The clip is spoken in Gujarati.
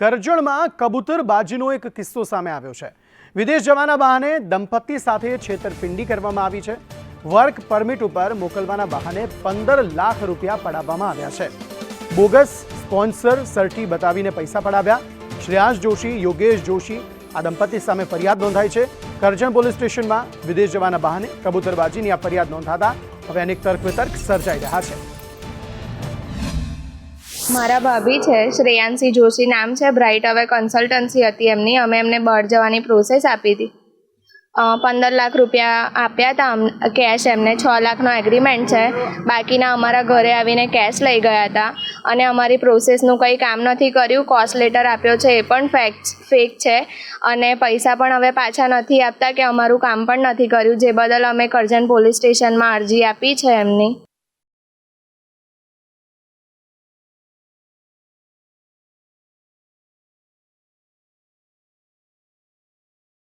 કરજણમાં કબૂતરબાજીનો એક કિસ્સો સામે આવ્યો છે. વિદેશ જવાના બહાને દંપતી સાથે છેતરપિંડી કરવામાં આવી છે. વર્ક પરમિટ ઉપર મોકલવાના બહાને પંદર લાખ રૂપિયા પડાવવામાં આવ્યા છે. બોગસ સ્પોન્સર સર્ટી બતાવીને પૈસા પડાવ્યા. શ્રેયાંશ જોશી, યોગેશ જોશી આ દંપતી સામે ફરિયાદ નોંધાઈ છે. કરજણ પોલીસ સ્ટેશનમાં વિદેશ જવાના બહાને કબૂતરબાજીની આ ફરિયાદ નોંધાતા હવે અનેક તર્ક વિતર્ક સર્જાઈ રહ્યા છે. મારા ભાભી છે, શ્રેયાંશી જોશી નામ છે. બ્રાઇટ હવે કન્સલ્ટન્સી હતી એમની. અમે એમને બહાર જવાની પ્રોસેસ આપી હતી. પંદર લાખ રૂપિયા આપ્યા હતા કેશ એમને. છ લાખનો એગ્રીમેન્ટ છે. બાકીના અમારા ઘરે આવીને કેશ લઈ ગયા હતા. અને અમારી પ્રોસેસનું કંઈ કામ નથી કર્યું. કોસ્ટ લેટર આપ્યો છે એ પણ ફેક ફેક છે. અને પૈસા પણ હવે પાછા નથી આપતા કે અમારું કામ પણ નથી કર્યું. જે બદલ અમે કરજણ પોલીસ સ્ટેશનમાં અરજી આપી છે એમની.